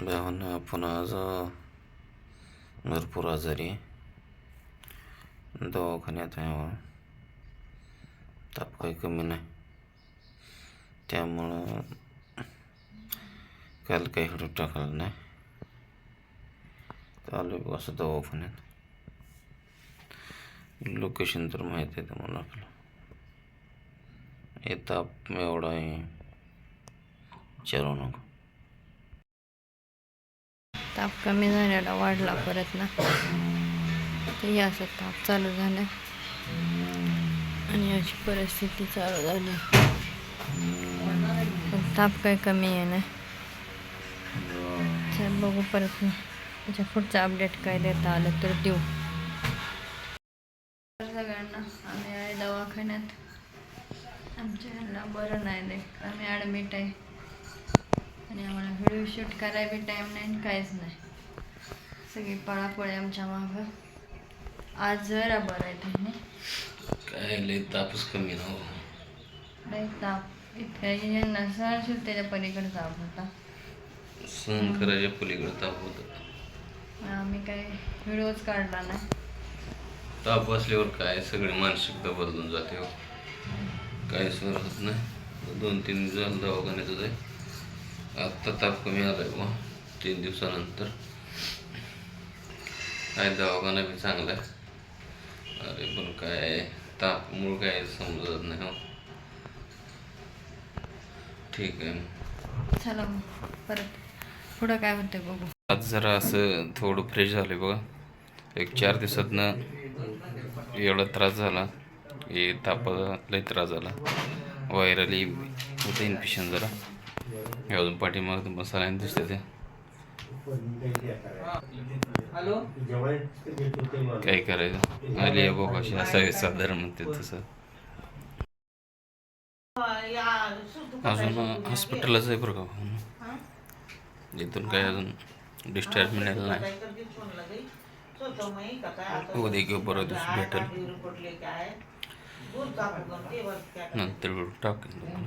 भावना आपण आज भरपूर आजारी आहे. दवाखान्यात आहे हो. ताप काही कमी नाही. त्यामुळं काल काही हडू टाकलं नाही. चालू आहे असं दवाखान्यात. लोकेशन तर माहीत आहे तुम्हाला आपलं. हे ताप एवढा आहे. विचारू नको. ताप कमी झालेला वाढला परत ना. ते असं ताप चालू झाला. आणि अशी परिस्थिती चालू झाली. पण ताप काय कमी आहे ना. चल बघू परत ना त्याच्या पुढचं अपडेट काय देता आलं तर देऊ. सगळ्यांना आम्ही आहे दवाखान्यात. आमच्या ह्यांना बरं नाही दे आम्ही ॲडमिट आहे. व्हिडिओ शूट करायला बी टाईम नाही काहीच नाही. सगळी पळापळी आमच्या मागं. आज जरा बरं आहे त्यांनी काय लय तापच कमी ना हो. लई ताप. इतक्या सहन त्याच्या पलीकडे ताप होता. सहन करायच्या पलीकडे ताप होत. आम्ही काही व्हिडिओच काढला नाही. ताप असल्यावर काय सगळी मानसिकता बदलून जाते हो. काय सहन होत नाही. दोन तीन दिवस झालं दवाखान्यातच आहे. आत्ता ताप कमी आलाय बा. तीन दिवसानंतर. काय दवाखाना बी चांगला आहे. अरे पण काय ताप मूळ काय समजत नाही हो. ठीक आहे. चला परत पुढं काय होतंय बघू. आज जरा असं थोडं फ्रेश झालं बघा. एक चार दिवसातनं एवढा त्रास झाला. हे तापाचा लई त्रास झाला. व्हायरली होतं इन्फेक्शन जरा. अजून पाठीमाग मसाल्याने दिसते ते. काय करायचं? आली आहे बघ अशी असावी साधारण म्हणते तसं. अजून हॉस्पिटललाच आहे बरं का. इथून काय अजून डिस्चार्ज मिळालं नाही. उद्या किंवा परवा दिवशी भेटेल. नंतर टाकेन